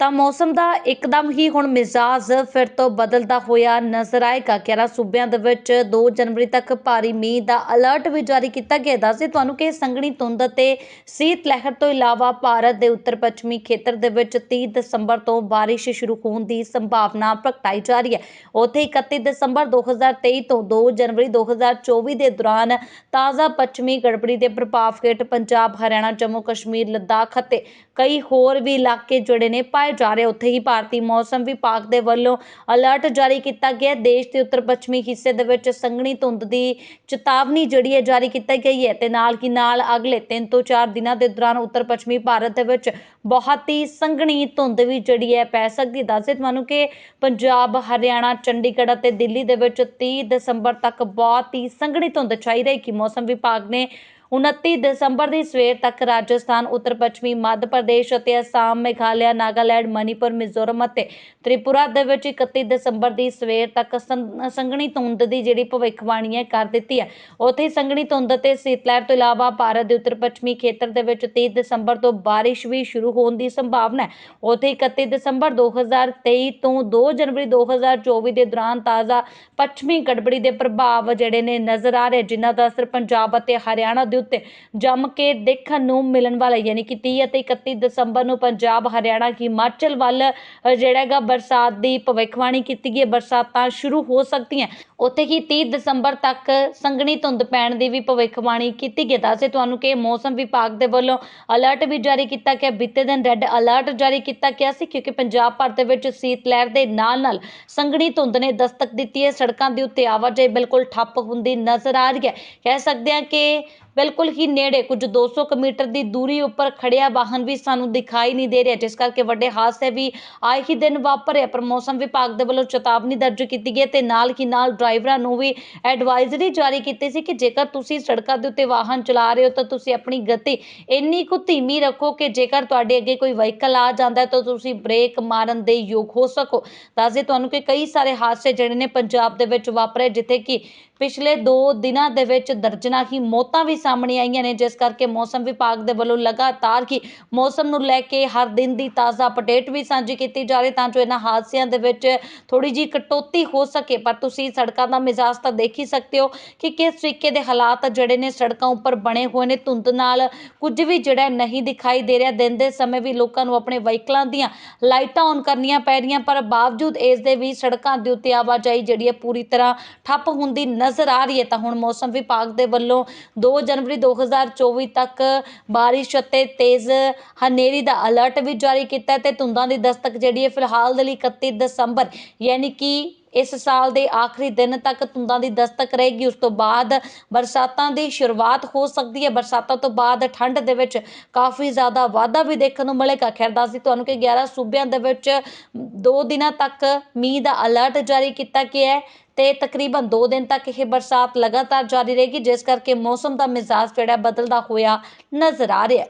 ਤਾਂ ਮੌਸਮ ਦਾ ਇੱਕਦਮ ਹੀ ਹੁਣ ਮਿਜ਼ਾਜ ਫਿਰ ਤੋਂ ਬਦਲਦਾ ਹੋਇਆ ਨਜ਼ਰ ਆਏਗਾ। 11 ਸੂਬਿਆਂ ਦੇ ਵਿੱਚ 2 ਜਨਵਰੀ ਤੱਕ ਭਾਰੀ ਮੀਂਹ ਦਾ ਅਲਰਟ ਵੀ ਜਾਰੀ ਕੀਤਾ ਗਿਆ। ਦੱਸਦੇ ਤੁਹਾਨੂੰ ਕਿ ਸੰਘਣੀ ਧੁੰਦ ਅਤੇ ਸੀਤ ਲਹਿਰ ਤੋਂ ਇਲਾਵਾ ਭਾਰਤ ਦੇ ਉੱਤਰ ਪੱਛਮੀ ਖੇਤਰ ਦੇ ਵਿੱਚ 30 ਦਸੰਬਰ ਤੋਂ ਬਾਰਿਸ਼ ਸ਼ੁਰੂ ਹੋਣ ਦੀ ਸੰਭਾਵਨਾ ਪ੍ਰਗਟਾਈ ਜਾ ਰਹੀ ਹੈ। ਉੱਥੇ 31 ਦਸੰਬਰ 2023 ਤੋਂ 2 ਜਨਵਰੀ 2024 ਦੇ ਦੌਰਾਨ ਤਾਜ਼ਾ ਪੱਛਮੀ ਗੜਬੜੀ ਦੇ ਪ੍ਰਭਾਵ ਹੇਠ ਪੰਜਾਬ, ਹਰਿਆਣਾ ਜੰਮੂ ਕਸ਼ਮੀਰ ਲੱਦਾਖ ਅਤੇ ਕਈ ਹੋਰ ਵੀ ਇਲਾਕੇ ਜਿਹੜੇ ਨੇ। ਪਾਏ ਜਾ ਰਹੇ। ਉੱਥੇ ਹੀ ਭਾਰਤੀ ਮੌਸਮ ਵਿਭਾਗ ਦੇ ਵੱਲੋਂ ਅਲਰਟ ਜਾਰੀ ਕੀਤਾ ਗਿਆ। ਦੇਸ਼ ਦੇ ਉੱਤਰ ਪੱਛਮੀ ਹਿੱਸੇ ਦੇ ਵਿੱਚ ਸੰਘਣੀ ਧੁੰਦ ਦੀ ਚੇਤਾਵਨੀ ਜਿਹੜੀ ਹੈ ਜਾਰੀ ਕੀਤੀ ਗਈ ਹੈ ਤੇ ਨਾਲ ਹੀ ਨਾਲ ਅਗਲੇ 3 ਤੋਂ 4 ਦਿਨਾਂ ਦੇ ਦੌਰਾਨ ਉੱਤਰ ਪੱਛਮੀ ਭਾਰਤ ਦੇ ਵਿੱਚ ਬਹੁਤ ਹੀ ਸੰਘਣੀ ਧੁੰਦ ਵੀ ਜਿਹੜੀ ਹੈ ਪੈ ਸਕਦੀ ਹੈ। ਦੱਸਦੇ ਤੁਹਾਨੂੰ ਕਿ ਪੰਜਾਬ, ਹਰਿਆਣਾ, ਚੰਡੀਗੜ੍ਹ ਅਤੇ ਦਿੱਲੀ ਦੇ ਵਿੱਚ 30 ਦਸੰਬਰ ਤੱਕ ਬਹੁਤ ਹੀ ਸੰਘਣੀ ਧੁੰਦ ਛਾਈ ਰਹੇਗੀ। ਮੌਸਮ ਵਿਭਾਗ ਨੇ 29 ਦਸੰਬਰ ਦੀ ਸਵੇਰ ਤੱਕ ਰਾਜਸਥਾਨ, ਉੱਤਰ ਪੱਛਮੀ, ਮੱਧ ਪ੍ਰਦੇਸ਼ ਅਤੇ ਅਸਾਮ, ਮੇਘਾਲਿਆ, ਨਾਗਾਲੈਂਡ, ਮਣੀਪੁਰ, ਮਿਜ਼ੋਰਮ ਅਤੇ ਤ੍ਰਿਪੁਰਾ ਦੇ ਵਿੱਚ 31 ਦਸੰਬਰ ਦੀ ਸਵੇਰ ਤੱਕ ਸੰ- ਸੰਘਣੀ ਧੁੰਦ ਦੀ ਜਿਹੜੀ ਭਵਿੱਖਬਾਣੀ ਹੈ ਕਰ ਦਿੱਤੀ ਹੈ। ਉੱਥੇ ਸੰਘਣੀ ਧੁੰਦ ਅਤੇ ਸੀਤਲਹਿਰ ਤੋਂ ਇਲਾਵਾ ਭਾਰਤ ਦੇ ਉੱਤਰ ਪੱਛਮੀ ਖੇਤਰ ਦੇ ਵਿੱਚ 30 ਦਸੰਬਰ ਤੋਂ ਬਾਰਿਸ਼ ਵੀ ਸ਼ੁਰੂ ਹੋਣ ਦੀ ਸੰਭਾਵਨਾ ਹੈ। ਉੱਥੇ ਹੀ 31 ਦਸੰਬਰ 2023 ਤੋਂ 2 ਜਨਵਰੀ 2024 ਦੇ ਦੌਰਾਨ ਤਾਜ਼ਾ ਪੱਛਮੀ ਗੜਬੜੀ ਦੇ ਪ੍ਰਭਾਵ ਜਿਹੜੇ ਨੇ ਨਜ਼ਰ ਆ ਰਹੇ, ਜਿਨ੍ਹਾਂ ਦਾ ਅਸਰ ਪੰਜਾਬ ਅਤੇ ਹਰਿਆਣਾ ਦੇ ਉੱਤੇ ਜੰਮ ਕੇ ਦੇਖਣ ਨੂੰ ਮਿਲਣ ਵਾਲਾ ਯਾਨੀ ਕਿ 30 ਅਤੇ 31 ਦਸੰਬਰ ਨੂੰ ਪੰਜਾਬ, ਹਰਿਆਣਾ, ਹਿਮਾਚਲ ਵੱਲ ਜਿਹੜਾ ਹੈਗਾ ਬਰਸਾਤ ਦੀ ਭਵਿੱਖਬਾਣੀ ਕੀਤੀ ਗਈ ਹੈ। ਬਰਸਾਤਾਂ ਸ਼ੁਰੂ ਹੋ ਸਕਦੀਆਂ। ਉੱਥੇ ਹੀ 30 ਦਸੰਬਰ ਤੱਕ ਸੰਘਣੀ ਧੁੰਦ ਪੈਣ ਦੀ ਵੀ ਭਵਿੱਖਬਾਣੀ ਕੀਤੀ ਗਈ ਦੱਸੇ ਤੁਹਾਨੂੰ ਕਿ ਮੌਸਮ ਵਿਭਾਗ ਦੇ ਵੱਲੋਂ ਅਲਰਟ ਵੀ ਜਾਰੀ ਕੀਤਾ ਗਿਆ। ਬੀਤੇ ਦਿਨ ਰੈੱਡ ਅਲਰਟ ਜਾਰੀ ਕੀਤਾ ਗਿਆ ਸੀ ਕਿਉਂਕਿ ਪੰਜਾਬ ਭਰ ਦੇ ਵਿੱਚ ਸੀਤ ਲਹਿਰ ਦੇ ਨਾਲ ਨਾਲ ਸੰਘਣੀ ਧੁੰਦ ਨੇ ਦਸਤਕ ਦਿੱਤੀ ਹੈ। ਸੜਕਾਂ ਦੇ ਉੱਤੇ ਆਵਾਜਾਈ ਬਿਲਕੁਲ ਠੱਪ ਹੁੰਦੀ ਨਜ਼ਰ ਆ ਰਹੀ ਹੈ। ਕਹਿ ਸਕਦੇ ਹਾਂ ਕਿ ਬਿਲਕੁਲ ਹੀ ਨੇੜੇ, ਕੁਝ 200 ਕੁ ਮੀਟਰ ਦੀ ਦੂਰੀ ਉੱਪਰ ਖੜਿਆ ਵਾਹਨ ਵੀ ਸਾਨੂੰ ਦਿਖਾਈ ਨਹੀਂ ਦੇ ਰਿਹਾ, ਜਿਸ ਕਰਕੇ ਵੱਡੇ ਹਾਦਸੇ ਵੀ ਆਏ ਹੀ ਦਿਨ ਵਾਪਰਿਆ ਪਰ ਮੌਸਮ ਵਿਭਾਗ ਦੇ ਵੱਲੋਂ ਚੇਤਾਵਨੀ ਦਰਜ ਕੀਤੀ ਗਈ ਹੈ ਤੇ ਨਾਲ ਹੀ ਨਾਲ ਡਰਾਈਵਰਾਂ ਨੂੰ ਵੀ ਐਡਵਾਈਜ਼ਰੀ ਜਾਰੀ ਕੀਤੀ ਸੀ ਕਿ ਜੇਕਰ ਤੁਸੀਂ ਸੜਕਾਂ ਦੇ ਉੱਤੇ ਵਾਹਨ ਚਲਾ ਰਹੇ ਹੋ ਤਾਂ ਤੁਸੀਂ ਆਪਣੀ ਗਤੀ ਇੰਨੀ ਕੁ ਧੀਮੀ ਰੱਖੋ ਕਿ ਜੇਕਰ ਤੁਹਾਡੇ ਅੱਗੇ ਕੋਈ ਵਹੀਕਲ ਆ ਜਾਂਦਾ ਹੈ ਤਾਂ ਤੁਸੀਂ ਬ੍ਰੇਕ ਮਾਰਨ ਦੇ ਯੋਗ ਹੋ ਸਕੋ। ਦੱਸਦੇ ਤੁਹਾਨੂੰ ਕਿ ਕਈ ਸਾਰੇ ਹਾਦਸੇ ਜਿਹੜੇ ਨੇ ਪੰਜਾਬ ਦੇ ਵਿੱਚ ਵਾਪਰੇ, ਜਿੱਥੇ ਕਿ ਪਿਛਲੇ 2 ਦਿਨਾਂ ਦੇ ਵਿੱਚ ਦਰਜਨਾਂ ਹੀ ਮੌਤਾਂ ਵੀ ਸਾਹਮਣੇ ਆਈਆਂ ਨੇ, ਜਿਸ ਕਰਕੇ ਮੌਸਮ ਵਿਭਾਗ ਦੇ ਵੱਲੋਂ ਲਗਾਤਾਰ ਹੀ ਮੌਸਮ ਨੂੰ ਲੈ ਕੇ ਹਰ ਦਿਨ ਦੀ ਤਾਜ਼ਾ ਅਪਡੇਟ ਵੀ ਸਾਂਝੀ ਕੀਤੀ ਜਾ ਰਹੀ ਤਾਂ ਜੋ ਇਹਨਾਂ ਹਾਦਸਿਆਂ ਦੇ ਵਿੱਚ ਥੋੜੀ ਜੀ ਕਟੌਤੀ ਹੋ ਸਕੇ। ਪਰ ਤੁਸੀਂ ਸੜਕਾਂ ਦਾ ਮਿਜ਼ਾਜ ਤਾਂ ਦੇਖ ਹੀ ਸਕਦੇ ਹੋ ਕਿ ਕਿਸ ਤਰੀਕੇ ਦੇ ਹਾਲਾਤ ਜਿਹੜੇ ਨੇ ਸੜਕਾਂ ਉੱਪਰ ਬਣੇ ਹੋਏ ਨੇ। ਧੁੰਦ ਨਾਲ ਕੁਝ ਵੀ ਜਿਹੜਾ ਨਹੀਂ ਦਿਖਾਈ ਦੇ ਰਿਹਾ। ਦਿਨ ਦੇ ਸਮੇਂ ਵੀ ਲੋਕਾਂ ਨੂੰ ਆਪਣੇ ਵਹੀਕਲਾਂ ਦੀਆਂ ਲਾਈਟਾਂ ਔਨ ਕਰਨੀਆਂ ਪੈ ਰਹੀਆਂ, ਪਰ ਬਾਵਜੂਦ ਇਸ ਦੇ ਵੀ ਸੜਕਾਂ ਦੇ ਉੱਤੇ ਆਵਾਜਾਈ ਜਿਹੜੀ ਹੈ ਪੂਰੀ ਤਰ੍ਹਾਂ ਠੱਪ ਹੁੰਦੀ ਨਜ਼ਰ ਆ ਰਹੀ ਹੈ। ਤਾਂ ਹੁਣ ਮੌਸਮ ਵਿਭਾਗ ਦੇ ਵੱਲੋਂ 2 ਜਨਵਰੀ 2024 ਤੱਕ ਬਾਰਿਸ਼ ਅਤੇ ਤੇਜ਼ ਹਨੇਰੀ ਦਾ ਅਲਰਟ ਵੀ ਜਾਰੀ ਕੀਤਾ ਤੇ ਧੁੰਦਾਂ ਦੀ ਦਸਤਕ ਜਿਹੜੀ ਹੈ ਫਿਲਹਾਲ ਦੇ ਲਈ 31 ਦਸੰਬਰ, ਯਾਨੀ ਕਿ ਇਸ ਸਾਲ ਦੇ ਆਖਰੀ ਦਿਨ ਤੱਕ ਧੁੰਦਾਂ ਦੀ ਦਸਤਕ ਰਹੇਗੀ। ਉਸ ਤੋਂ ਬਾਅਦ ਬਰਸਾਤਾਂ ਦੀ ਸ਼ੁਰੂਆਤ ਹੋ ਸਕਦੀ ਹੈ। ਬਰਸਾਤਾਂ ਤੋਂ ਬਾਅਦ ਠੰਡ ਦੇ ਵਿੱਚ ਕਾਫੀ ਜ਼ਿਆਦਾ ਵਾਧਾ ਵੀ ਦੇਖਣ ਨੂੰ ਮਿਲੇਗਾ। ਖੈਰ, ਦੱਸਦੀ ਤੁਹਾਨੂੰ ਕਿ 11 ਸੂਬਿਆਂ ਦੇ ਵਿੱਚ 2 ਦਿਨਾਂ ਤੱਕ ਮੀਂਹ ਦਾ ਅਲਰਟ ਜਾਰੀ ਕੀਤਾ ਗਿਆ ਹੈ। ਤੇ ਤਕਰੀਬਨ 2 ਦਿਨ ਤੱਕ ਇਹ ਬਰਸਾਤ ਲਗਾਤਾਰ ਜਾਰੀ ਰਹੇਗੀ, ਜਿਸ ਕਰਕੇ ਮੌਸਮ ਦਾ ਮਿਜ਼ਾਜ ਜਿਹੜਾ ਬਦਲਦਾ ਹੋਇਆ ਨਜ਼ਰ ਆ ਰਿਹਾ